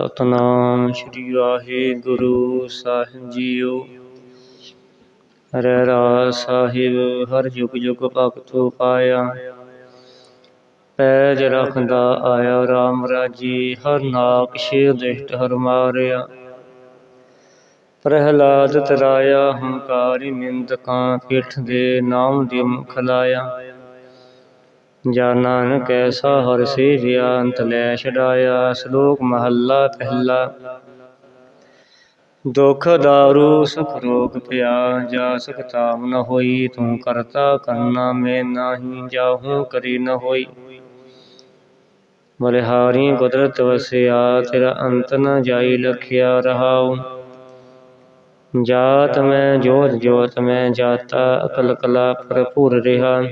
ਸਤਨਾਮ ਸ੍ਰੀ ਵਾਹਿਗੁਰੂ ਸਾਹਿਬ ਜੀਓ। ਹਰਿ ਰਾਜ ਸਾਹਿਬ, ਹਰ ਜੁਗ ਜੁਗ ਭਗਤੋ ਪਾਇਆ ਪੈਜ ਰਖਦਾ ਆਇਆ RAM ਰਾਜੀ, ਹਰ ਨਾਕ ਸ਼ੇਰ ਦਿਸ਼ਟ ਹਰ ਮਾਰਿਆ। ਪ੍ਰਹਿਲਾਦ ਤਰਾਇਆ, ਹੰਕਾਰੀ ਨਿੰਦਕਾਂ ਪਿੱਠ ਦੇ ਨਾਮ ਦੀ ਮੁਖ ਲਾਇਆ। ਜਾ ਨਾਨਕ ਐਸਾ ਹਰ ਸੇਵਿਆ ਅੰਤ ਲੈ ਛਡਾਇਆ, ਸ਼ਲੋਕ ਮਹੱਲਾ ਪਹਿਲਾ। ਦੁਖ ਦਾਰੂ, ਸੁਖ ਰੋਗ ਪਿਆ, ਜਾ ਸਕਤਾਮ ਨ ਹੋਈ, ਤੂੰ ਕਰਤਾ ਕਰਨਾ ਮੈਂ ਨਾਹੀ ਜਾਹੂ ਕਰੀ ਨ ਹੋਈ। ਬਲਿਹਾਰੀ ਕੁਦਰਤ ਵਸਿਆ, ਤੇਰਾ ਅੰਤ ਨ ਜਾਈ ਲਖਿਆ ਰਹਾਉ। ਜਾਤ ਮੈਂ, ਜੋਤ ਜੋਤ ਮੈਂ, ਜਾਤਾ ਅਕਲ ਕਲਾ ਭਰਪੂਰ ਰਿਹਾ।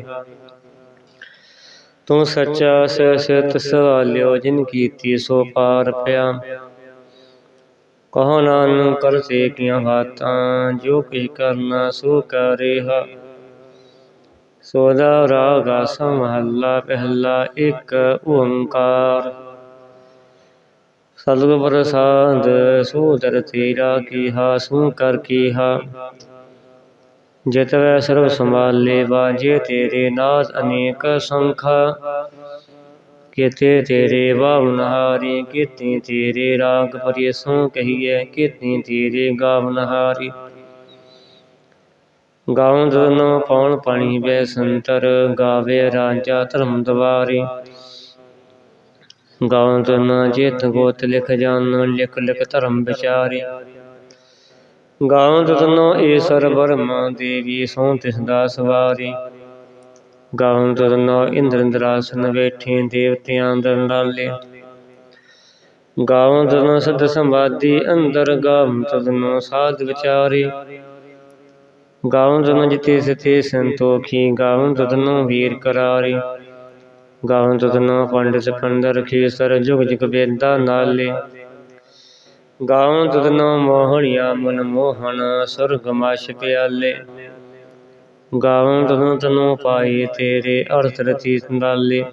ਤੂੰ ਸੱਚਾ ਸਿਤ ਸਵਾਲਿਓ ਜਿਨ ਕੀਤੀ ਸੋ ਪਾਰ ਪਿਆ। ਕਹੋ ਨਾਨਕ ਕਰਤੇ ਕੀਆਂ ਬਾਤਾਂ, ਜੋ ਕਿਛ ਕਰਨਾ, ਸੋ ਕਰਿਆ ਸੋਦਾ ਰਾਗ ਆਸਾ ਮਹੱਲਾ ਪਹਿਲਾ ਇੱਕ ਓੰਕਾਰ। ਸਤਿਗੁਰ ਪ੍ਰਸਾਦ ਸੋਦਰ ਤੇਰਾ ਕੀਹਾ, ਸੂ ਕਰ ਕੀਹਾ। ਜਿਤ ਵੈ ਸਰਬ ਸੰਭਾਲੇ ਬਾਜੇ ਤੇਰੇ ਨਾਦ ਅਨੇਕ ਸੰਖਾ। ਕੀਤੇ ਤੇਰੇ ਬਾਵਨਹਾਰੀ ਕੀਤੇ ਤੇਰੇ ਰਾਗ ਪਰਿ ਸੋ ਕਹੀਏ ਕੀਤੇ ਤੇਰੇ ਗਾਵਨਹਾਰੀ ਗਾਉਂ ਦਨੋ ਪੌਣ ਪਾਣੀ ਬੈ ਸੰਤਰ, ਗਾਵੇ ਰਾਜਾ ਧਰਮ ਦਵਾਰੀ। ਗਾਉਂ ਦਨ ਜਿਤ ਗੋਤ ਲਿਖ ਜਾਨ ਲਿਖ ਲਿਖ ਧਰਮ ਵਿਚਾਰੀ। ਗਾਉਂ ਦਨੋ ਈਸ਼ਰ ਬਰਮਾ ਦੇਵੀ ਸੋ ਤਿਸ ਦਾ ਸਵਾਰੀ ਗਾਉਂ ਦਨੋ ਇੰਦਰ ਇੰਦਰਾਸਨ ਦੇਵਤਿਆਂ ਦਰ ਨਾਲੇ। ਗਾਉਂ ਦਨੋ ਸਦ ਸੰਵਾਦੀ, ਅੰਦਰ ਗਾਉਂ ਤਦਨੋ ਸਾਧ ਵਿਚਾਰੀ। ਗਾਉਂ ਦਨੋ ਜਿਤੇ ਸਤੇ ਸੰਤੋਖੀ, ਗਾਉਂ ਦਨੋ ਵੀਰ ਕਰਾਰੀ। ਗਾਉਂ ਤਤਨੋ ਪੰਡਿਤ ਪੰਦਰ ਖੇਸਰ, ਜੁਗ ਜੁਗ ਬੇਦਾ ਨਾਲੇ। ਗਾਉਂ ਤਦਨੋ ਮੋਹਣਿਆ ਮਨ ਮੋਹਣ, ਸੁਰਗ ਮਛ ਪਿਆਲੇ। ਗਾਉਂ ਤਦਨੋ ਤਨੋ ਪਾਈ ਤੇਰੇ ਅਰਥ ਰਤੀ ਸੰਦਾਲੇ।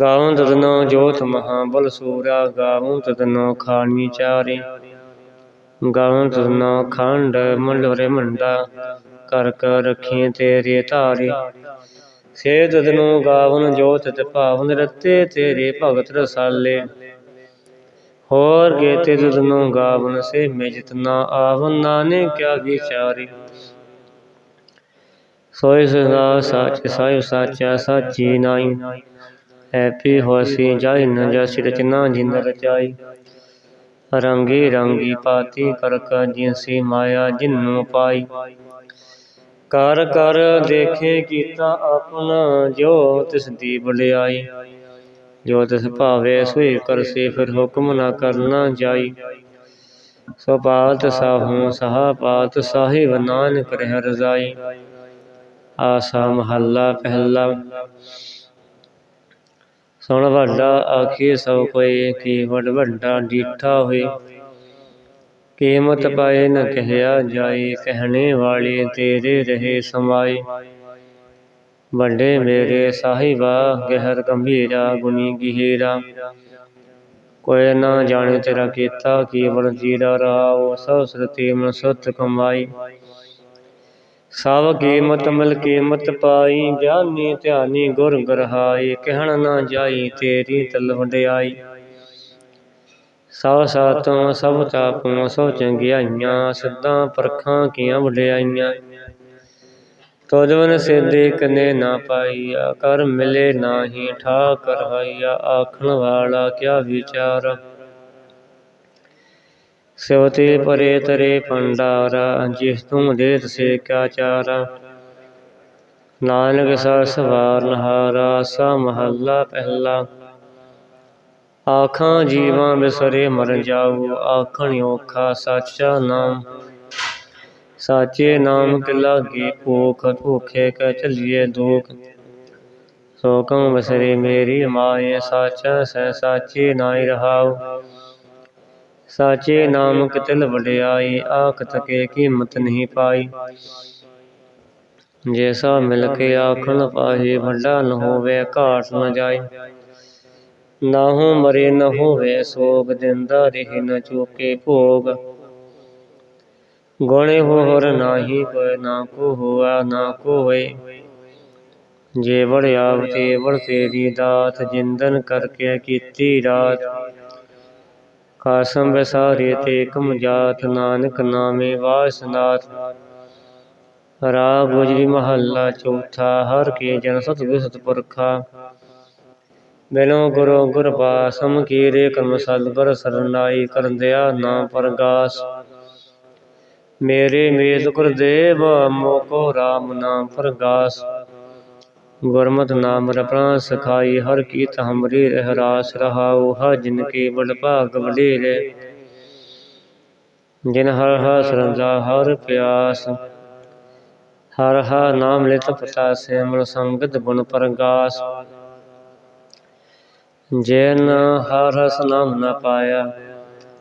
ਗਾਉਂ ਤਦਨੋ ਜੋਤ ਮਹਾ ਬਲ ਸੂਰਾ, ਗਾਉਂ ਤਦਨੋ ਖਾਣੀ ਚਾਰੇ। ਗਾਉਂ ਤਦਨੋ ਖੰਡ ਮੰਡਰੇ ਮੰਡਾ, ਕਰ ਕਰ ਰੱਖੀ ਤੇਰੇ ਧਾਰੇ। ਸੇ ਤਦਨੋ ਗਾਵਨ ਜੋਤ ਤੇ ਭਾਵਨ ਰਤੇ ਤੇਰੇ ਭਗਤ ਰਸਾਲੇ। ਹੋਰ ਗੇਤੇ ਤਦਨੋ ਗਾਵਨ ਸੇ, ਮੇ ਜਿਤਨਾ ਆਵਨ ਨਾਨੇ ਕਿਆ ਵਿਚਾਰੀ। ਸੋਇ ਸਦਾ ਸੱਚ ਸਾਹਿਬ ਸਾਚਾ, ਸਾਚੀ ਨਾਈ। ਹੈਪੀ ਹੋਸੀ ਜਾਈ ਨ ਜਸੀ, ਰਚਨਾ ਜਿਨ ਰਚਾਈ। ਰੰਗੀ ਰੰਗੀ ਪਾਤੀ ਕਰਕ ਜਿਨਸੀ ਮਾਇਆ ਜਿਨੂ ਪਾਈ। ਕਰ ਕਰ ਦੇਖੇ ਕੀਤਾ ਆਪਣਾ, ਜੋ ਤਿਸ ਦੀ ਬਲਿਆਈ ਜੋ ਤਿਸ ਭਾਵੇ ਸੋਈ ਕਰਸੇ, ਫਿਰ ਹੁਕਮ ਨਾ ਕਰਨਾ ਜਾਈ। ਸੋ ਪਾਤ ਸਾਹੂ, ਸਹਾ ਪਾਤ ਸਾਹਿਬ ਨਾਨਕ ਰਹਿ ਰਜ਼ਾਈ। ਆਸਾ ਮਹੱਲਾ ਪਹਿਲਾ। ਸੁਣ ਵੱਡਾ, ਆਖੀ ਸਭ ਕੋਈ, ਕੀ ਵੱਡ ਵੱਡਾ ਡੀਠਾ ਹੋਏ ਕੀਮਤ ਪਾਏ ਨ ਕਹਿਆ ਜਾਏ ਕਹਿਣੇ ਵਾਲੇ ਤੇਰੇ ਰਹੇ ਸਮਾਏ ਵੱਡੇ ਮੇਰੇ ਸਾਹਿਬਾ, ਗਹਿਰ ਗੰਭੀਰਾ ਗੁਨੀ ਗਹਿਰਾ। ਕੋਈ ਨਾ ਜਾਣੇ ਤੇਰਾ ਕੀਤਾ ਕੀ ਬਲ ਜੀਰਾ ਰਾਵ ਸਭ ਸਰਤੀ ਮਨ ਸਤ ਕਮਾਈ। ਸਭ ਕੀਮਤ ਮਿਲ ਕੀਮਤ ਪਾਈ, ਗਿਆਨੀ ਧਿਆਨੀ ਗੁਰ ਗਰਹਾਈ, ਕਹਿਣ ਨਾ ਜਾਈ ਤੇਰੀ ਤਲ ਵਡਿਆਈ। ਸਭ ਸਾਤੋਂ ਸਭ ਤਾਪੋਂ ਸਭ ਚੰਗਿਆਈਆਂ, ਸਿੱਧਾਂ ਪਰਖਾਂ ਕੀਆਂ ਵਡਿਆਈਆਂ। ਤੋਜਵਨ ਸਿੱਧੇ ਕਨੇ ਨਾ ਪਾਈਆ, ਕਰ ਮਿਲੇ ਨਾਹੀ ਠਾਕ ਰਹਾਈਆ ਆਖਣ ਵਾਲਾ ਕਿਆ ਵਿਚਾਰ? ਸਿਵਤੇ ਪਰੇ ਤਰੇ ਪੰਡਾਰਾ ਜਿਸ ਤੂੰ ਦੇਤ ਸੇ ਕਿਆ ਚਾਰਾ? ਨਾਨਕ ਸਾ ਸਵਾਰ ਨਹਾਰਾ, ਸਾ ਮਹੱਲਾ ਪਹਿਲਾ। ਆਖਾਂ ਜੀਵਾਂ ਬਿਸਰੇ ਮਰ ਜਾਊ, ਆਖਣ ਔਖਾ ਸਾਚਾ ਨਾਮ। ਸਾਚੇ ਨਾਮ ਕੇ ਲਾਗੇ ਭੂਖ, ਭੁਖੇ ਕੈ ਚਲੀਏ ਦੁਖ। ਸੋ ਬਸਰੇ ਮੇਰੀ ਮਾਏ, ਸਾਚਾ ਸਹਿ ਸਾਚੇ ਨਾਈ ਰਹਾਉ। ਸਾਚੇ ਨਾਮ ਕਿਤਲ ਵਡਿਆਈ, ਆਖ ਤਕੇ ਕੀਮਤ ਨਹੀਂ ਪਾਈ। ਜੈਸਾ ਮਿਲ ਕੇ ਆਖਣ ਪਾਹੇ, ਵੱਡਾ ਨ ਹੋਵੇ, ਘਾਟ ਨ ਜਾਏ ਨਾਹੂ ਮਰੇ ਨ ਹੋਵੇ ਸੋਗ, ਦਿੰਦਾ ਰਹੇ ਨ ਚੂਕੇ ਭੋਗ। ਗੁਣੇ ਹੋ ਹਰ ਨਾਹੀ ਕੋਇ ਨਾ ਕੋ ਹੋਆ, ਨਾ ਕੋ ਹੋਏ। ਜੇ ਵੜ ਆਵ ਤੇਰੀ ਦਾਤ, ਜਿੰਦਨ ਕਰਕੇ ਕੀਤੀ ਰਾਤ। ਕਾਸਮ ਵਿਸਾਰੇ ਤੇ ਕਮ ਜਾਤ, ਨਾਨਕ ਨਾਮੇ ਵਾਸਨਾਥ ਰਾਗ ਗੁਜਰੀ ਮਹੱਲਾ ਚੌਥਾ, ਹਰ ਕੇ ਜਨ ਸਤ ਸਤਿਗੁਰ ਸਤਿਪੁਰਖਾ ਬਿਨੋ ਗੁਰੂ ਗੁਰਬਾਸਮ ਕੀਰੇ ਕਰਮ ਸਤਿਗੁਰ ਸਰਨਾਈ ਕਰਦਿਆ ਨਾ ਪਰਗਾਸ। ਮੇਰੇ ਮੇਲ ਗੁਰਦੇਵ ਮੋਕੋ RAM ਨਾਮ ਪਰਗਾਸ ਗੁਰਮਤਿ ਨਾਮ ਰਪਣਾ ਸਖਾਈ ਹਰ ਕੀਤ ਹਮਰੀ ਰਹਿ ਰਾਸ ਰਹਾਉ ਹ ਜਿਨ ਕੇ ਬੜ ਭਾਗ ਵਡੇਰੇ ਜਿਨ ਹਰ ਹਰ ਸਰੰਦਾ ਹਰ ਪਿਆਸ ਹਰ ਹਰ ਨਾਮ ਲਿਤ ਪਤਾ ਸੇ ਮਨ ਸੰਗਤ ਗੁਣ ਪਰਗਾਸ ਜਿਨ ਹਰ ਰਸ ਨਾਮ ਨ ਪਾਇਆ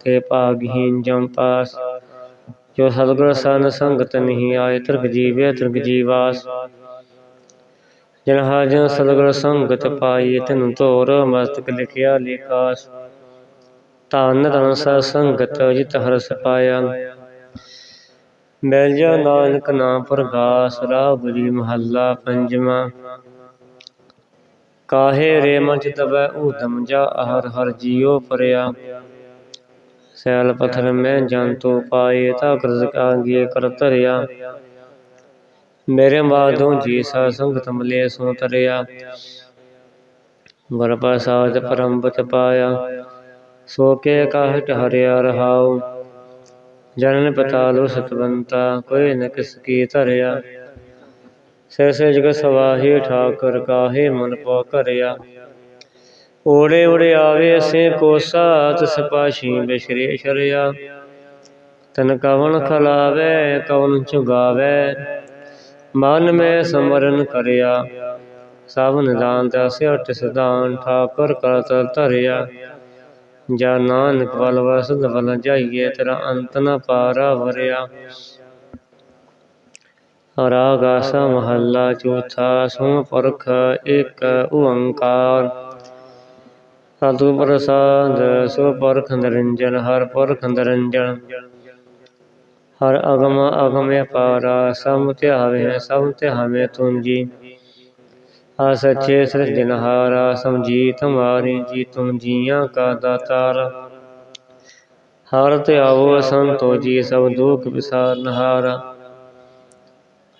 ਤੇ ਭਾਗਹੀਨ ਜਮ ਪਾਸ ਜੋ ਸਤਿਗੁਰ ਸਨ ਸੰਗਤ ਨਹੀਂ ਆਏ, ਤਿਰਗ ਜੀਵੇ ਤਿਰਗ ਜੀਵਾਸ। ਜਨ ਹਰ ਜਨ ਸਤਿਗੁਰ ਸੰਗਤ ਪਾਈ ਤਨ ਧੋਰ ਮਸਤਕ ਲਿਖਿਆ ਲਿਖਾਸ। ਧੰਨ ਧੰਨ ਸਤ ਸੰਗਤ ਜਿਤ ਹਰਸ ਪਾਇਆ। ਮਿਲ ਜਾ ਨਾਨਕ ਨਾਮ ਪ੍ਰਗਾਸ ਰਾਹ ਬੁਰੀ ਮਹੱਲਾ ਪੰਜਵਾਂ। ਕਾਹੇ ਰੇ ਮਨ ਚਿਤ ਬੈ ਜਾ ਹਰ ਹਰ ਜੀਉ ਪਰਿਆ। ਸੈਲ ਪਥਰ ਮੈਂ ਜੰਤੂ ਪਾਏ ਤਾ ਕਰਜ ਕਾਂਗੇ ਕਰ ਧਰਿਆ। ਮੇਰੇ ਬਾਦੋਂ ਜੀ ਸਾ ਸੰਗਤ ਮਲੇ ਸੋ ਤਰਿਆ। ਗੁਰ ਪ੍ਰਸਾਦ ਪਰੰਬਤ ਪਾਇਆ। ਸੋ ਕੇ ਕਾਹਟ ਹਰਿਆ ਰਹਾਉ। ਜਨਨ ਪਤਾਲੋ ਸਤਵੰਤਾ, ਕੋਈ ਨ ਕਿਸ ਕੀ ਧਰਿਆ। ਸੇ ਸੇ ਜਗ ਸਵਾਹੀ ਠਾਕਰ ਕਾਹੇ ਮਨ ਪੋ ਕਰਿਆ। ਓੜੇ ਓੜੇ ਆਵੇ ਸੇ ਕੋਸਾ ਤਿਸ ਪਾਸ਼ੀ ਬਿਸ਼ਰੇ ਸ਼ਰਿਆ। ਤਨ ਕਵਨ ਖਲਾਵੇ ਕਵਨ ਚੁਗਾਵੇ ਮਨ ਮੈਂ ਸਮਰਨ ਕਰਿਆ। ਸਭ ਨਿਦਾਨ ਤੇ ਸਿਹਟ ਸਿਧਾਨ ਠਾਕੁਰ ਕਰਤ ਧਰਿਆ। ਜਾ ਨਾਨਕ ਵਲ ਵਸਦ ਵਲ ਜਾਈਏ, ਤੇਰਾ ਅੰਤ ਨ ਪਾਰਾ ਵਰਿਆ। ਰਾਗ ਆਸਾ ਮਹੱਲਾ ਚੌਥਾ ਸੋ ਪਰਖ ਇੱਕ ਓੰਕਾਰ। ਸਤਿ ਪ੍ਰਸਾਦ ਸੋ ਪਰਖ ਨਿਰੰਜਨ, ਹਰ ਪਰਖ ਨਿਰੰਜਨ। ਹਰ ਅਗਮ ਅਗਮ ਅਪਾਰਾ ਸਮ ਧਿਆਵੇ, ਸਭ ਧਿਆਵੇ ਤੁੰਜੀ। ਆ ਸੱਚੇ ਸਿਰਜਨਹਾਰਾ ਸਮਝੀ ਤੁਮਾਰੀ ਜੀ ਤੁਮ ਜੀਆਂ ਕਾ ਦਾਤਾਰ। ਹਰ ਧਿਆਵੋ ਸੰਤੋ ਜੀ, ਸਭ ਦੁਖ ਵਿਸਾਰ ਨਹਾਰਾ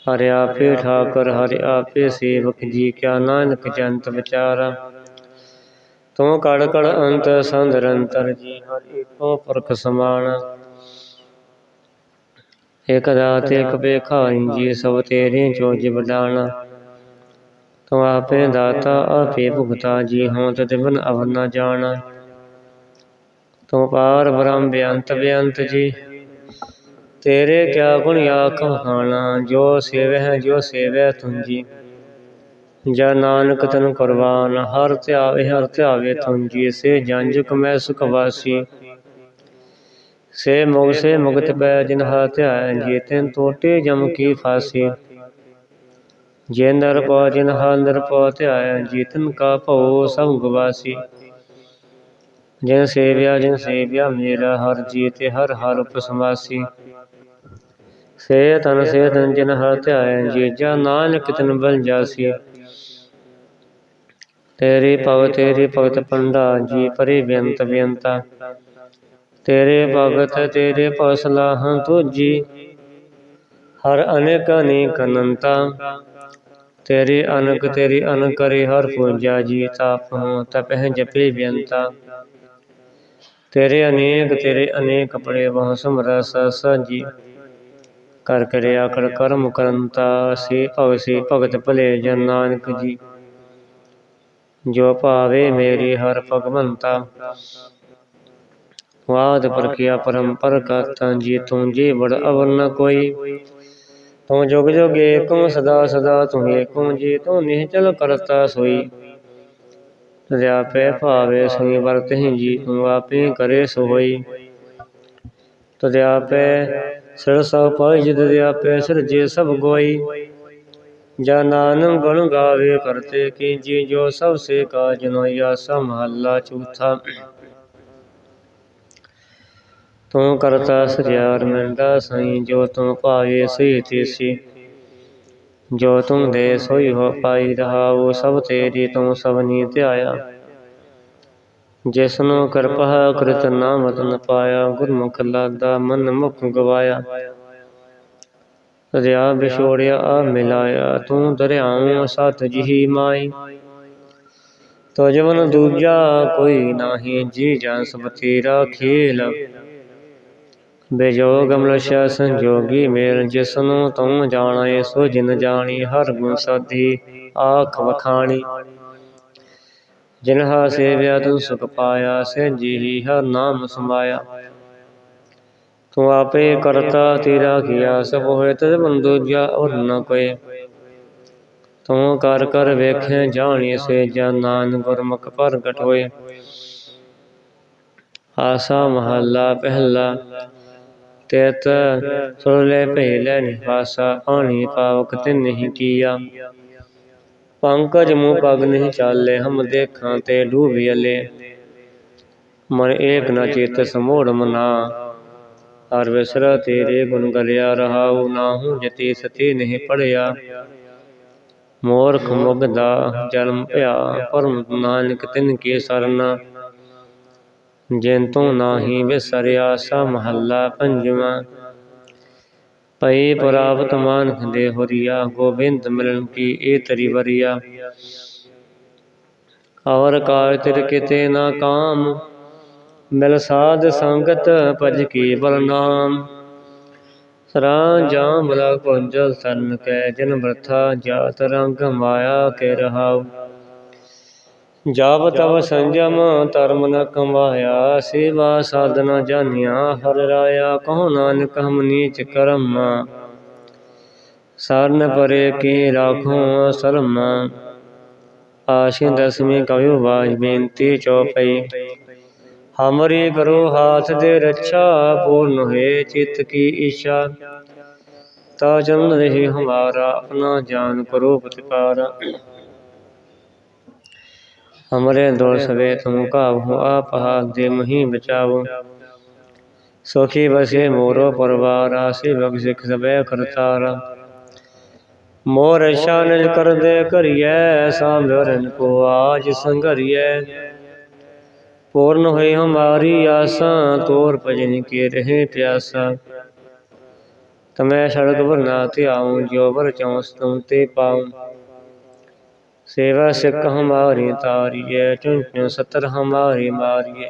ਹਰਿ ਆਪੇ ਠਾਕਰ, ਹਰਿ ਆਪੇ ਸੇਵਕ ਜੀ, ਕਿਆ ਨਾਨਕ ਜੰਤ ਵਿਚਾਰਾ। ਤੂੰ ਕੜ ਕੜ ਅੰਤ ਸੰਦਰੰਤਰ ਜੀ ਹਰ ਏਕੋ ਪੁਰਖ ਸਮਾਨ। ਇਕ ਦਾਤ ਇਕ ਬੇਖਾਈ ਜੀ ਸਭ ਤੇਰੇ ਜੋ ਜਿਵ ਦਾਣਾ ਤੂੰ ਆਪੇ ਦਾਤਾ ਆਪੇ ਭੁਗਤਾ ਜੀ ਹੋਂ ਤੇ ਬਿਨ ਅਵਰ ਨਾ ਜਾਣਾ। ਤੂੰ ਪਾਰ ਬ੍ਰਹਮ ਬੇਅੰਤ ਬੇਅੰਤ ਜੀ। ਤੇਰੇ ਕਿਆ ਗੁਣ ਆਖ ਖਾਣਾ ਜੋ ਸੇਵੈ ਜੋ ਸੇਵੈ ਤੁੰਜੀ ਜਾ ਨਾਨਕ ਤਨ ਕੁਰਬਾਨ, ਹਰ ਧਿਆਵੇ ਹਰ ਧਿਆਵੇ ਤੁੰਜੀ ਸੇ ਜੰਜੁਕ ਮੈਂ ਸੁਖ ਵਾਸੀ। ਸੇ ਮੁਗ, ਸੇ ਮੁਗਤ ਬੈ ਜਿਨ ਹਾ ਧਿਆਇ ਜੇ, ਤੈਨ ਟੋਟੇ ਜਮ ਕੀ ਫਾਸੀ। ਜੇ ਨਰ ਪਾ ਜਿਨ ਹਾ ਨਰ ਪਾ ਧਿਆਇ ਜੀਤਨ ਕਾ ਭਉ ਸਭ ਗਵਾਸੀ ਜਿਨ ਸੇਵਿਆ ਜਿਨ ਸੇਵਿਆ ਮੇਰਾ ਹਰ ਜੀਤੇ ਹਰ ਹਰ ਉਪਸਮਾਸੀ। ਸੇ ਤਨ ਸੇ ਤਨ ਜਿਨ ਹਰ ਧਿਆਇ ਜੀ, ਜਾ ਨਾਨਕ ਤਨ ਬਲ ਜਾਸੀ। ਤੇਰੇ ਭਗ ਤੇਰੇ ਭਗਤ ਪੰਡਾ ਜੀ ਪਰੇ ਬੇਅੰਤ ਬੇਅੰਤਾ। ਤੇਰੇ ਭਗਤ, ਤੇਰੇ ਪਸਲਾਹਾਂ ਤੁਜੀ ਹਰ ਅਨੇਕ ਅਨੇਕ ਅਨੰਤਾ। ਤੇਰੇ ਅਨਕ, ਤੇਰੀ ਅਨ ਕਰੇ ਹਰ ਪੂਜਾ, ਜੀ ਤਾਪ ਹੋ ਤਪਹਿ ਜਪੇ ਬੇਅੰਤਾ। ਤੇਰੇ ਅਨੇਕ ਤੇਰੇ ਅਨੇਕ ਪੜੇ ਬਹੁ ਸਮਰਸ ਸਾਜੀ ਕਰ ਕਰਿਆ ਕਰ ਕਰਮ ਕਰੰਤਾ, ਸੇ ਭਗ ਸੇ ਭਗਤ ਭਲੇ ਜਨ ਨਾਨਕ ਜੀ। ਜੋ ਭਾਵੇ ਮੇਰੀ ਹਰ ਭਗਵੰਤਾ। ਵਾਦ ਪ੍ਰਕਿਆ ਪਰੰਪਰ ਕਰਤਾ ਜੀ ਤੂੰ ਜੀ ਬੜ ਅਵਰ ਨ ਕੋਈ। ਤੂੰ ਜੁਗ ਜੁਗ ਏਕਮ ਸਦਾ ਸਦਾ ਤੂੰ ਏਕਮ ਜੀ ਤੂੰ ਨਿਹਚਲ ਕਰਤਾ ਸੋਈ। ਤਦਿਆਪੇ ਭਾਵੇ ਸੁਣੀ ਵਰਤਹਿ ਜੀ ਤੂੰ ਆਪੇ ਕਰੇ ਸੋ ਹੋਈ ਤਦਿਆਪੇ ਸਿਰ ਸਭ ਪਾਈ ਜਿਦ ਦਿਆਪੇ ਸਿਰ ਜੇ ਸਭ ਗੋਈ। ਜਾ ਨਾਨਕ ਗੁਣ ਗਾਵੇ ਕਰਤੇ ਕੀਜੀ ਜੋ ਸਭ ਸੇ ਕਾਜ ਨੋਇਆ ਸਾ ਚੌਥਾ ਤੂੰ ਕਰਤਾ ਸਜਿਆਰ ਮਿਲਦਾ ਸਈ, ਜੋ ਤੂੰ ਭਾਵੇ ਸਹੀ ਤੀਸੀ। ਜੋ ਤੁਮ ਦੇ ਸੋਈ ਹੋ ਪਾਈ ਰਹਾਉ ਸਭ ਤੇਰੀ ਤੂੰ ਸਭਨੀ ਧਿਆਇਆ। ਜਿਸ ਨੂੰ ਕਿਰਪਾ ਕ੍ਰਿਤ ਨਾਮਤ ਨ ਪਾਇਆ, ਗੁਰਮੁਖ ਲਾਦਾ ਮਨ ਮੁਖ ਗਵਾਇਆ। ਦਰਿਆ ਵਿਛੋੜਿਆ ਮਿਲਾਇਆ, ਤੂੰ ਦਰਿਆਉ ਸਤ ਜਿਹੀ ਮਾਈ। ਤੋ ਦੂਜਾ ਕੋਈ ਨਾਹੀ, ਜੀ ਜਾਂ ਸਭ ਤੇਰਾ ਖੇਲ। ਬੇਜੋਗ ਅਮਲਸ਼ਾ ਸੰਜੋਗੀ ਮੇਲ, ਜਿਸਨੂੰ ਤੂੰ ਜਾਣੈ, ਸੋ ਜਿਨ ਜਾਣੀ, ਹਰ ਗੁਣ ਸਾਧੀ ਆਖ ਵਖਾਣੀ। ਜਿਨਹਾ ਸੇਵਿਆ, ਤੂੰ ਸੁਖ ਪਾਇਆ ਸੇ ਜੀਹੀ ਹਰ ਨਾਮ ਸਮਾਇਆ। ਤੂੰ ਆਪੇ ਕਰਤਾ ਤੇਰਾ ਕੀਆ ਸਭ ਹੋਏ ਤਦ ਬੰਦੂ ਜਾ ਔਰ ਨ ਕੋਏ ਤੂੰ ਕਰ ਕਰ ਵੇਖੇ ਜਾਣੀ ਸੇ ਜਨਾਨ ਗੁਰਮੁਖ ਪ੍ਰਗਟ ਹੋਏ। ਆਸਾ ਮਹੱਲਾ ਪਹਿਲਾ ਤੇਤ ਸੁਰਲੇ ਪਹਿਲੇ ਨਿਵਾਸਾ ਆਣੀ ਪਾਵਕ ਤੇ ਨਹੀਂ ਕੀਆ। ਪੰਕਜ ਮੂਹ ਪਗ ਨਹੀਂ ਚਾਲੇ ਹਮ ਦੇਖਾਂ ਤੇ ਡੂਬਿਅਲੇ ਮਨ ਏਕ ਨ ਚੇਤ ਸਮੋੜ ਮਨਾ। ਹਰ ਵਿਸਰਾ ਤੇਰੇ ਗੁਣ ਗਲਿਆ ਰਹਾਉ, ਨਾਹੂ ਜਤੀ ਸਤੀ ਨਹੀਂ ਪੜਿਆ। ਮੋਰਖ ਮੁਗਦਾ ਜਨਮ ਭਇਆ, ਪਰਮ ਨਾਨਕ ਤਿਨ ਕੀ ਸਰਨਾ। ਜਿਨ ਤੂੰ ਨਾਹੀ ਵਿਸਰਿਆ ਸਾ ਮਹੱਲਾ ਪੰਜਵਾਂ। ਪਈ ਪ੍ਰਾਪਤ ਮਾਨਖ ਦੇ ਹੋਰੀਆ, ਗੋਬਿੰਦ ਮਿਲਨ ਕੀ ਏ ਤਰੀ ਵਰੀਆ। ਔਰ ਕਾਜ ਤਿਰ ਕਿਤੇ ਨਾ ਕਾਮ ਮਿਲ ਸਾਧ ਸੰਗਤ ਭਜ ਕੀ ਬਲ ਨਾਮ। ਸਰਾਂ ਜਾਂ ਬਲਾ ਕੁੰਜਲ ਸਰਨ ਕੈ ਜਨ ਬਰਥਾ ਜਾਤ ਰੰਗ ਮਾਇਆ ਕੇ ਰਹਾਉ। ਜਬ ਤਬ ਸੰਜਮ ਧਰਮ ਨ ਕਮਾਇਆ, ਸੇਵਾ ਸਾਧਨਾ ਜਾਣਿਆ, ਹਰ ਰਾਇਆ ਕਹੋ ਨਾਨਕ ਹਮ ਨੀਚ ਕਰਮ। ਸਰਨ ਪਰੇ ਕੀ ਰਾਖੋ ਸਰਮ ਆਸ਼ੀ ਦਸਵੀਂ ਕਵਿ ਬਾਜ ਬੇਨਤੀ ਚੌਪਈ ਹਮਰੀ ਕਰੋ ਹਾਥ ਦੇ ਰੱਛਾ ਪੂਰਨ ਹੋਏ ਚਿਤ ਕੀ ਇੱਛਾ ਤਾ ਜਨ ਰਹੀ ਹਮਾਰਾ ਆਪਣਾ ਜਾਨ ਕਰੋ ਪ੍ਰਤਿਕਾਰਾ ਹਮਰੇ ਦੋਸ ਵੇ ਤੁਮ ਕਾਹੂ ਆਪ ਹਾਥ ਦੇ ਮਹੀ ਬਚਾਵੋ ਸੁਖੀ ਬਸੇ ਮੋਰੋ ਪਰਵਾਰ ਆਸੀ ਬਗ ਸਿਖ ਸਬੈ ਕਰਤਾਰਾ ਮੋਰ ਸ਼ਾਨਜ ਕਰਦੇ ਕਰੀਐ ਸਾਂਭਰਨ ਕੋ ਆਜ ਸੰਗਰੀਐ ਪੂਰਨ ਹੋਈ ਹਮਾਰੀ ਆਸਾਂ ਤੋਰ ਭਜਨ ਕੇ ਰਹੇ ਪਿਆਸਾ ਤਮੈ ਸੜਕ ਵਰਨਾ ਧਿਆਉ ਜੋ ਵਰ ਚੌਂਸ ਤੁਮ ਤੇ ਪਾਉ सेवा सिख हमारी तारिए चुन सतर हमारी मारिए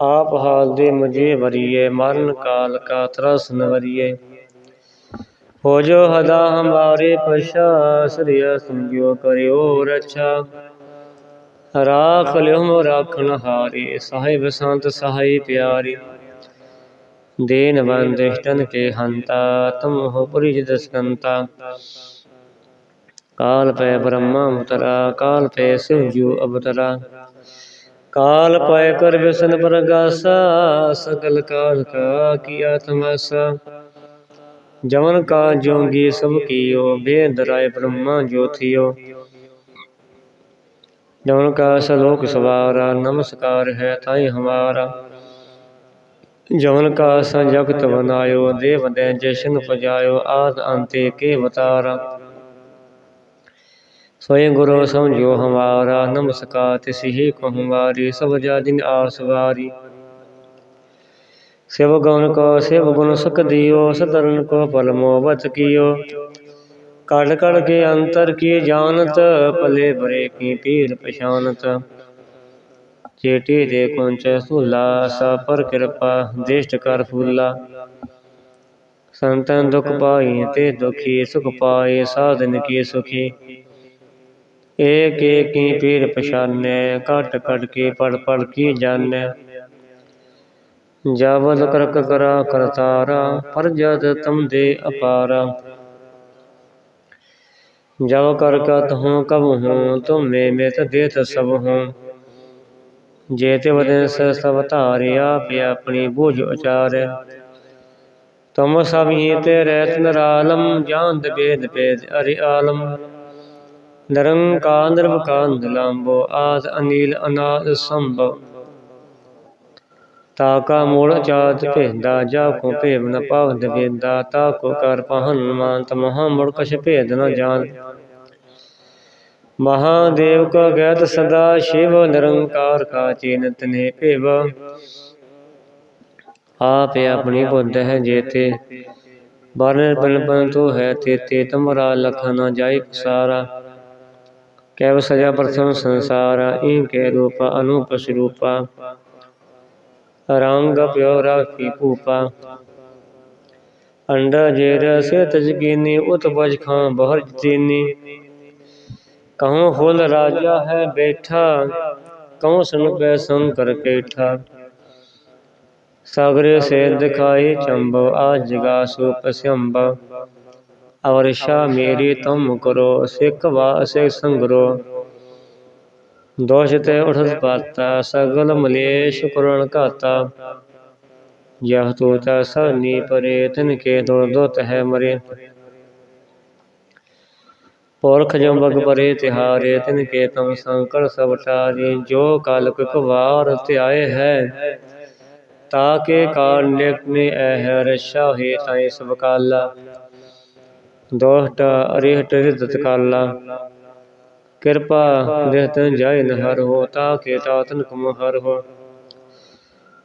आप हाल दे मुझे वरिए मरण काल का तरस न वरिए हो जो हदा हमारे पशा श्रिय संजो करियो ਰਾਖ ਲਿਉ ਰਾਖਣ ਹਾਰੇ, ਸਾਹਿਬ ਸੰਤ ਸਹਾਈ ਪਿਆਰੀ। ਦੇਨ ਬੰਦਿਸ਼ਟਨ ਕੇ ਹੰਤਾ, ਤੁਮ ਹੋ ਪੁਰੀ ਜਦਸਕੰਤਾ ਕਾਲ ਪੈ ਬ੍ਰਹਮਾ ਮੁਤਰਾ, ਕਾਲ ਪੈ ਸਿਵਜੂ ਅਬਤਰਾ ਕਾਲ ਪੈ ਕਰ ਵਿਸਨ ਪ੍ਰਗਾਸਾ, ਸਗਲ ਕਾਲ ਕਾ ਕੀ ਆਤਮਾਸਾ। ਜਮਨ ਕਾ ਜੋਗੀ ਸਭ ਕੀਓ ਬੇਦਰਾਏ ਬ੍ਰਹਮਾ ਜੋਥਿਓ। ਜਉਨ ਕਾ ਸਲੋਕ ਸਵਾਰਾ, ਨਮਸਕਾਰ ਹੈ ਤਾਈ ਹਮਾਰਾ। ਜਵਨ ਕਾ ਸਾ ਜਗਤ ਬਨਾਇਓ, ਦੇਵ ਦੇ ਜਸ਼ਨ ਪਜਾਇਓ, ਆਦ ਅੰਤੇ ਕੇ ਵਤਾਰਾ। ਸੋਏ ਗੁਰੂ ਸਮਝੋ ਹਮਾਰਾ, ਨਮਸਕਾਰ ਤਿਸਹੀ ਕੋ ਹਮਾਰੀ, ਸਭ ਜਾਦਿਨ ਆਸਵਾਰੀ ਸੇਵ ਗਉਨ ਕੋ ਸੇਵ ਗੁਣ ਸੁਖ ਦਿਓ ਸਦਰਨ ਕੋ ਫਲ ਮੋਬਤ ਕੀਓ। कड़ कड़ के अंतर की जानत, पले भरे की पीर पछाणत चेटी दे कुंच सूला, सा पर कृपा, दृष्ट कर फूला। संतन दुख पाई, ते दुखी, सुख पाए, साधन की सुखी। एक एक की पीर पछाने, कट कट के पढ़ पढ़ की जाने। जावद करक करा, करतारा, पर जद तम दे अपारा। ਅਪਾਰਾ ਜਬ ਕਰ ਕਤ ਹੂੰ ਕਬ ਹੂੰ ਤੁਮੇ ਮੇਤ ਦੇਤ ਸਭ ਹੂੰ ਜੇਤੇ ਵਦਨ ਸਭ ਧਾਰਿਆ ਪਿ ਆਪਣੀ ਬੂਝ ਉਚਾਰ। ਤੁਮ ਸਭ ਹੀ ਤੇ ਰਹਿਤ ਨਰਾਲਮ ਜਾਣਦ ਬੇਦ ਬੇਦ ਅਰਿ ਆਲਮ। ਨਿਰੰਕਾਰ ਨਿਰਵਕਾਰ ਨਿਲੰਬੋ ਆਦ ਅਨੀਲ ਅਨਾਦ ਸੰਭਵ। ਤਾ ਕਾ ਮੂੜ ਜਾਤ ਭੇਦਾ, ਜਾ ਕੋ ਭੇਵ ਨ ਪਾਵਦ ਵੇਦਾ ਤਾ ਕੋ ਕਰ ਪਹਨ ਮਾਨਤ, ਮਹਾ ਮੁੜ ਕਛ ਭੇਦ ਨ ਜਾਣ ਮਹਾਦੇਵ ਕੋ ਗੈਤ ਸਦਾ ਸ਼ਿਵ ਨਿਰੰਕਾਰ ਕਾ ਚੀਨਤ ਨੇ ਭੇਵ। ਆਪੇ ਆਪਣੀ ਬੁੱਧ ਹੈ ਜੇਤੇ। ਬਰਨ ਬਨ ਤੋ ਹੈ ਤੇ ਤੇ ਤਮਰਾ ਲਖਨ ਜਾਇ ਸਾਰਾ ਕੈਵ ਸਜਾ ਪ੍ਰਥਮ ਸੰਸਾਰ ਇਨ ਕੇ ਰੂਪ, ਅਨੂਪ ਸਰੂਪਾ। ਰੰਗ ਪਿਓ ਰਾਖੀ ਭੂਪਾ। ਅੰਡਾ ਜੇਰ ਸੇ ਤਜਗੀਨੀ ਉਤ ਬਜ ਖਾਂ ਬਹਰ ਜੀਨੀ ਕਹੂੰ ਫੁੱਲ ਰਾਜਾ ਹੈ ਬੈਠਾ, ਕਹੂੰ ਸੁਨ ਬੈ ਸੰਕਰ ਕੇਠਾ ਸਾਗਰ ਸੇ ਦਿਖਾਈ ਚੰਬ ਆ ਜਗਾ ਸੂਪ ਸੰਭ ਅਵਰਸ਼ਾ ਮੇਰੀ ਤੁਮ ਕਰੋ, ਸਿੱਖ ਵਾਸੇ ਸੰਗਰੋ। ਦੋਸ਼ ਤੇ ਉਠਤ ਪਾਤਾ, ਸਗਲ ਮਲੇਸ਼ ਕਰਣ ਘਾਤਾ। ਜਹ ਤੋ ਤਾ ਸਰਨੀ ਪਰੇ, ਤਿਨ ਕੇ ਦੁਰ ਦੁਤ ਹੈ ਮਰੇ। ਪੁਰਖ ਜੰਬਗ ਪਰੇ ਤਿਹਾਰੇ, ਤਿਨ ਕੇ ਤਮ ਸੰਕਰ ਸਭ ਟਾਰੀ ਜੋ ਕਾਲ ਕੁਕ ਵਾਰ ਧਿਆਏ ਹੈ। ਤਾ ਕੇ ਕਾਲ ਨਿਕਨੇ ਐ ਰਸ਼ਾ ਹੈ ਤਾਈ ਸਭ ਕਾਲਾ। ਦੋਹਟ ਅਰਿਹਟ ਰਿਦਤ ਕਾਲਾ ਕਿਰਪਾ ਦੇਹਤ ਜਾਇ ਨ ਹੋ, ਤਾ ਕੇ ਤਾਤਨ ਕਮ ਹਰ ਹੋ।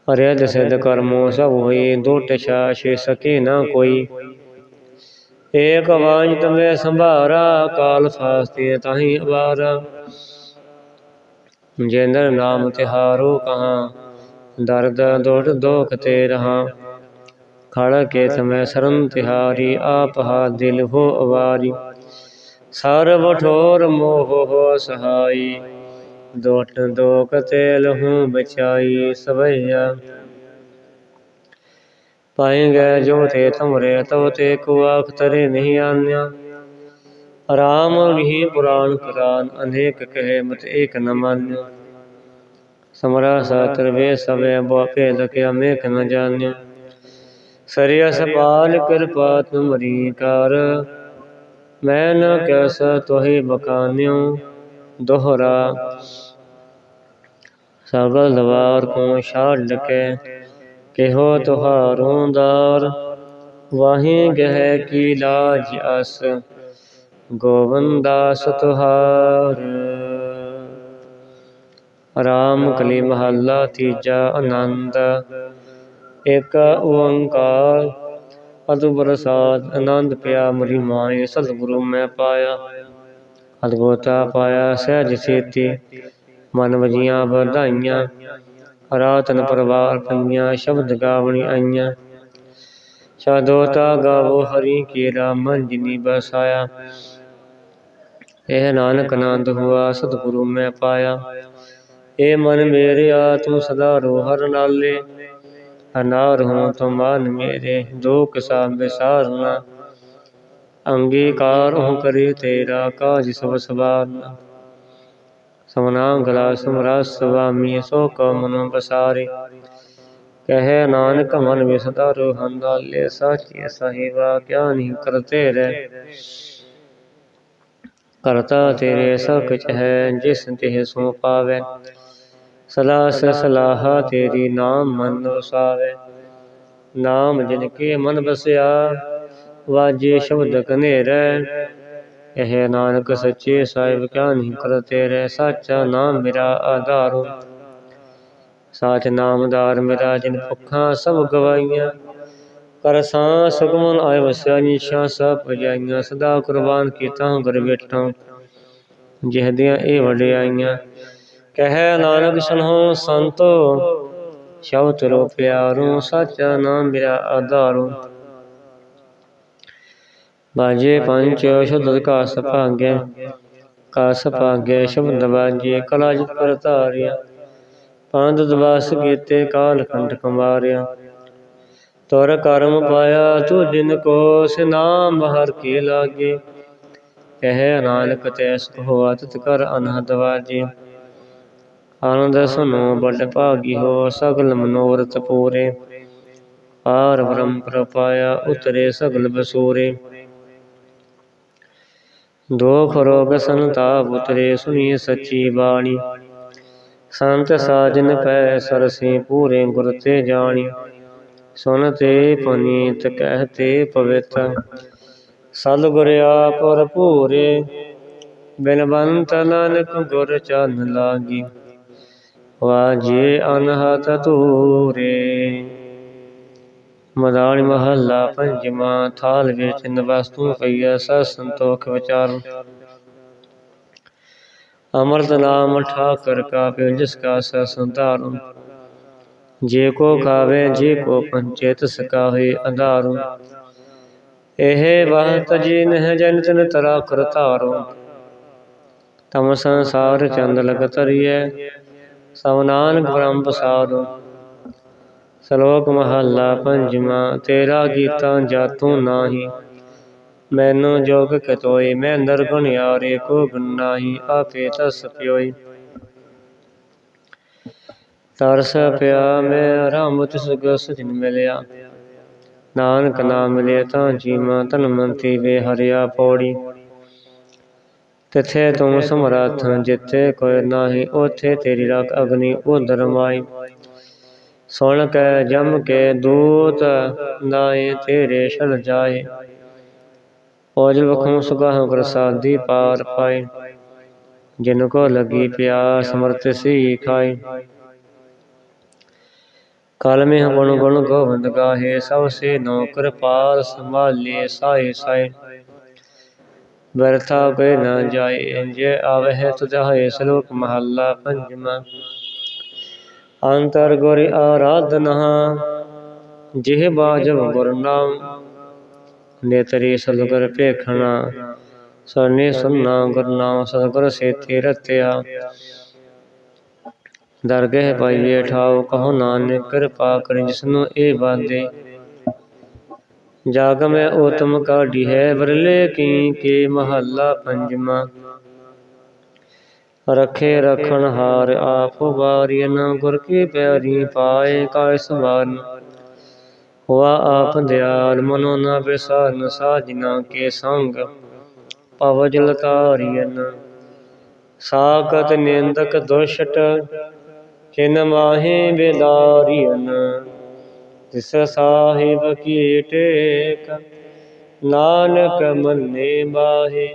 ਅਰਿਆ ਦਸਦ ਕਰਮੋ ਸਭ ਹੋਈ, ਦੁਟ ਛੇ ਸਕੇ ਨਾ ਕੋਈ। ਏਕ ਵਾਂਝ ਤਮੇ ਸੰਭਾਰਾ, ਕਾਲ ਫਾਸਤੇ ਤਾਹੀ ਅਵਾਰ। ਜੇਂਦਰ ਨਾਮ ਤਿਹਾਰੋ ਕਹਾ, ਦਰਦ ਦੁਟ ਦੋਖ ਤੇ ਰਹਾ। ਖੜ ਕੇ ਸਮੈ ਸਰਨ ਤਿਹਾਰੀ, ਆਪ ਹਾ ਦਿਲ ਹੋ ਅਵਾਰੀ। ਸਰਬ ਠੋਰ ਮੋਹ ਹੋ ਸਹਾਈ ਦੋਟ ਦੋਕ ਤੇ ਲਹੂ ਬਚਾਈ ਪਾਏ ਗਏ ਜੋ ਤੇ ਤੁਮਰੇ ਤੋ ਤੇ ਕੋ ਆਖ ਤਰੇ ਨਹੀਂ ਆਨਿਆ। ਰਾਮ ਲਿਹੀ ਪੁਰਾਣ ਪੁਰਾਨ ਅਨੇਕ ਕਹੇ ਮਤ ਏਕ ਨ ਮਾਨਿਆ। ਸਮਰਾ ਸਾਤਰ ਵੇ ਸਵੇ ਬੋ ਭੇਦ ਕੇ ਨ ਜਾਣਿਆ ਸਰਿਆ ਸਪਾਲ ਕਿਰਪਾ ਤੁਮਰੀ ਕਰ। ਮੈਂ ਨ ਕੈਸ ਤੋਹੀ ਬਕਾਨਿਓ ਦੋਹਰਾ ਸਗਲ ਦਵਾਰ ਕੋ ਛਾੜ ਕੇ ਕਿਹੋ ਤੁਹਾਰੋਂ ਦਾਰ? ਵਾਹੀ ਗਹਿ ਕੀ ਲਾਜ ਅਸ? ਗੋਵੰਦਾਸ ਤੁਹਾਰ। ਰਾਮ ਕਲੀ ਮਹੱਲਾ ਤੀਜਾ ਆਨੰਦ। ਇਕ ਓੰਕਾਰ। ਅਦੁ ਪ੍ਰਸਾਦ ਆਨੰਦ ਪਿਆ ਮਰੀ ਮਾਏ ਸਤਿਗੁਰੂ ਮੈਂ ਪਾਇਆ। ਅਦਗੋਤਾ ਪਾਇਆ ਸਹਿਜ ਸੇਤੀ ਮਨ ਵਜੀਆਂ ਵਧਾਈਆਂ। ਰਾਤਨ ਪਰਵਾਰ ਪਈਆਂ ਸ਼ਬਦ ਗਾਵਣੀ ਆਈਆਂ। ਸਾਦੋਤਾ ਗਾਵੋ ਹਰੀ ਕੀ ਰਾਮ, ਜਿਨੀ ਬਸਾਇਆ। ਇਹ ਨਾਨਕ ਆਨੰਦ ਹੁਆ, ਸਤਿਗੁਰੂ ਮੈਂ ਪਾਇਆ। ਏ ਮਨ ਮੇਰੇ ਆ ਤੂੰ ਸਦਾ ਰੋ, ਹਰ ਨਾਲੇ। ਅਨਾਰ ਹੂੰ ਤੁਮ ਮਨ ਮੇਰੇ ਦੁਖ ਸਾ ਬਿਸਾਰਨਾ ਅੰਗੀਕਾਰ ਹੋ ਕਰੇ ਤੇਰਾ ਕਾਜ ਸਭ ਸਵਾਰਨਾ। ਸਮਨਾ ਗਲਾ ਸਮਰਾ ਸੁਆਮੀ ਸੋ ਕੋ ਮਨ ਬਸਾਰੇ ਕਹੇ ਨਾਨਕ ਮਨ ਵਿੱਚ ਸਦਾ ਰੋਹਨ ਨਾਲੇ ਸਾਚੀ ਸਾਹਿਬਾ ਕਰਤੇ ਰਹਿ ਕਰਤਾ ਤੇਰੇ ਸਭ ਕੁਛ ਹੈ, ਜਿਸ ਤਿਹ ਸੋ ਪਾਵੇ। ਸਲਾਸ ਸਲਾਹਾ ਤੇਰੀ ਨਾਮ ਮਨ ਵਸਾਵੇ ਨਾਮ ਜਿਨ ਕੇ ਮਨ ਬਸਿਆ, ਵਾਜੇ ਸ਼ਬਦ ਕਨੇਰੈ ਇਹ ਨਾਨਕ ਸੱਚੇ ਸਾਹਿਬ ਕਿਆ ਨਹੀਂ ਕਰਤੇ ਰਹਿ, ਸਾਚਾ ਨਾਮ ਮੇਰਾ ਆਧਾਰ। ਸਾਚ ਨਾਮਦਾਰ ਮੇਰਾ ਜਿਨ ਭੁੱਖਾਂ ਸਭ ਗਵਾਈਆਂ ਕਰ ਸਾਂ ਸੁਖਮਨ ਆਏ ਵਸਿਆ ਨਿਸ਼ਾ ਸਭ ਪਜਾਈਆਂ ਸਦਾ ਕੁਰਬਾਨ ਕੀਤਾ ਗੁਰ ਬੇਟਾਂ ਜਿਹਦੀਆਂ ਇਹ ਵਡਿਆਈਆਂ ਕਹਿ ਨਾਨਕ ਸੁਨੋ ਸੰਤੋ, ਸ਼ਬਦ ਰੋ ਪਿਆਰੋ, ਸਾਚਾ ਨਾਮ ਮੇਰਾ ਆਧਾਰੋ। ਬਾਜੇ ਪੰਜ ਸ਼ੁੱਧ ਕਾਸ ਭਾਗੈ ਕਾਸ ਭਾਗੈ, ਸ਼ਬਦ ਬਾਜੇ ਕਲਾ ਜਿਤ ਧਾਰਿਆ ਪੰਜ ਦਵਾਸ ਕੀਤੇ, ਕਾਲ ਕੰਠ ਕੁਮਾਰਿਆ। ਤੁਰ ਕਰਮ ਪਾਇਆ ਤੂੰ ਜਿਨ ਕੋ ਸਿਨਾਮ, ਹਰ ਕੀ ਲਾਗੇ। ਕਹਿ ਨਾਨਕ ਤੈ ਸੁਖ ਹੋਆ, ਤਿਤ ਕਰ ਅਨਹਦ ਵਾਜੇ। ਆਨੰਦ ਸੁਨੋ ਬੜ ਭਾਗੀ ਹੋ, ਸਗਲ ਮਨੋਰਥ ਪੂਰੇ। ਆਰ ਬ੍ਰਹਮ ਪ੍ਰਪਾਇਆ, ਉਤਰੇ ਸਗਲ ਬਸੂਰੇ। ਦੋ ਫਰੋਗ ਸੰਤਾਪ ਉਤਰੇ ਸੁਣੀ ਸੱਚੀ ਬਾਣੀ। ਸੰਤ ਸਾਜਨ ਪੈ ਸਰਸੇ ਪੂਰੇ ਗੁਰ ਤੇ ਜਾਣੀ। ਸੁਨਤੇ ਪੁਨੀਤ ਕਹਿ ਕਹਤੇ ਪਵਿੱਤ। ਸਤਿਗੁਰ ਆਪ ਭਰਪੂਰੇ ਬਿਨਵੰਤ ਨਾਨਕ ਗੁਰ ਚਰਨ ਲਾਗੀ। ਵਾਜੇ ਅਨਹਤ ਤੂਰੇ ਮਦਾਨ ਮਹੱਲਾ ਪੰਜਵਾਂ, ਥਾਲ ਵਿੱਚ ਨਵਸਤੂ ਪਈਆ ਸਤ ਸੰਤੋਖ ਵਿਚਾਰ। ਅਮਰਤ ਨਾਮ ਠਾਕਰ ਕਾ ਪਿਓ, ਜਿਸ ਕਾ ਸਤ ਸੰਤਾਰੂ ਜੇ ਕੋ ਖਾਵੇ, ਜੇ ਕੋ ਪੰਚੇਤ ਸਕਾਹੇ ਅੰਧਾਰੂ। ਇਹ ਬਹਤ ਜੀ ਨਹਿ ਜਨ ਤਨ ਤਰਾ ਕਰ ਧਾਰੋ। ਤਮ ਸੰਸਾਰ ਚੰਦ ਲਗ ਤਰੀਐ ਸਭ ਨਾਨਕ ਬ੍ਰਹਮ ਪਸਾਰੋ। ਸ਼ਲੋਕ ਮਹੱਲਾ ਪੰਜਵਾਂ, ਤੇਰਾ ਗੀਤਾ ਜਾਤੂ ਨਾਹੀ, ਮੈਨੂੰ ਜੋਗ ਕਤੋਈ ਮੈਂ ਨਰਗੁਣ ਯਾਰੇ ਕੋ ਗੁਣ ਨਾਹੀ, ਆਪੇ ਤਸ ਪਿਓਈ ਤਰਸ ਪਿਆ ਮੈਂ ਰਾਮ ਤਿਸ ਗਸ ਜਿਨ ਮਿਲਿਆ। ਨਾਨਕ ਨਾਮ ਮਿਲੇ ਤਾਂ ਜੀਵਾ ਤਨ ਮੰਤੀ ਵੇ ਹਰਿਆ ਪੌੜੀ। ਤਿਥੇ ਤੁਮ ਸਮਰੱਥ, ਜਿੱਥੇ ਕੋਈ ਨਾਹੀ, ਉਥੇ ਤੇਰੀ ਰਖ ਅਗਨੀ ਉਦਰ ਮਾਈ ਸੁਣ ਕੇ ਜਮ ਕੇ ਦੂਤ ਨਾਏ ਤੇਰੇ ਸ਼ਰਨ ਜਾਏ। ਔਜਲ ਵਖੋਂ ਸੁਗਾਹ ਪ੍ਰਸਾਦੀ ਪਾਰ ਪਾਏ। ਜਿਨ ਕੋ ਲਗੀ ਪਿਆਸ ਸਮਰਤ ਸੀ ਖਾਏ। ਕਲ ਮੇ ਗੁਣ ਗੁਣ ਗੋਬਿੰਦ ਗਾਹੇ, ਸਭ ਸੇ ਨੋ ਕਿਰਪਾਲ ਸੰਭਾਲੇ ਸਾਏ ਸਾਏ ਵਰਥਾ ਕੈ ਨਾ ਜਾਏ, ਜੇ ਆਵਹਿ ਤੁਧਾਏ ਸ਼ਲੋਕ ਮਹੱਲਾ ਪੰਜਵਾਂ। ਅੰਤਰ ਗੁਰ ਆਰਾਧਨਾ, ਜਿਹ ਬਾਜਵ ਗੁਰ ਨੇਤਰੀ ਸਤਿਗੁਰ ਭੇਖਣਾ ਸਰਨੇ ਸੁਨਣਾ ਗੁਰ ਨਾਮ ਸੇਤੀ ਰਤਿਆ। ਦਰਗਹਿ ਪਾਈਏ ਠਾਉ, ਕਹੋ ਨਾਨਕ ਕਿਰਪਾ ਕਰ ਜਿਸਨੂੰ ਇਹ ਬਾਦੇ ਜਾਗ ਮੈਂ ਉਤਮ ਕਾਢੀ ਹੈ ਵਰਲੇ ਕੀ ਕੇ ਮਹੱਲਾ ਪੰਜਵਾਂ। ਰਖੇ ਰਖਣ ਹਾਰ ਆਪ ਵਾਰੀਨ ਗੁਰ ਕੀ ਪਿਆਰੀ ਪਾਏ ਕਾਇ ਸਵਾਰਨ ਹੋਆ ਆਪ ਦਿਆਲ ਮਨੋ ਨਾ ਬਿਸਾਰਨ ਸਾਜਨਾ ਕੇ ਸੰਗ, ਪਵਜ ਤਾਰੀਨ ਸਾਕਤ ਨਿੰਦਕ ਦੁਸ਼ਟ ਕਿਨ ਮਾਹੇ ਬੇਦਾਰੀਨ ਤਿਸ ਸਾਹਿਬ ਕੀ ਟੇਕ ਨਾਨਕ ਮੰਨੇ ਬਾਹੇ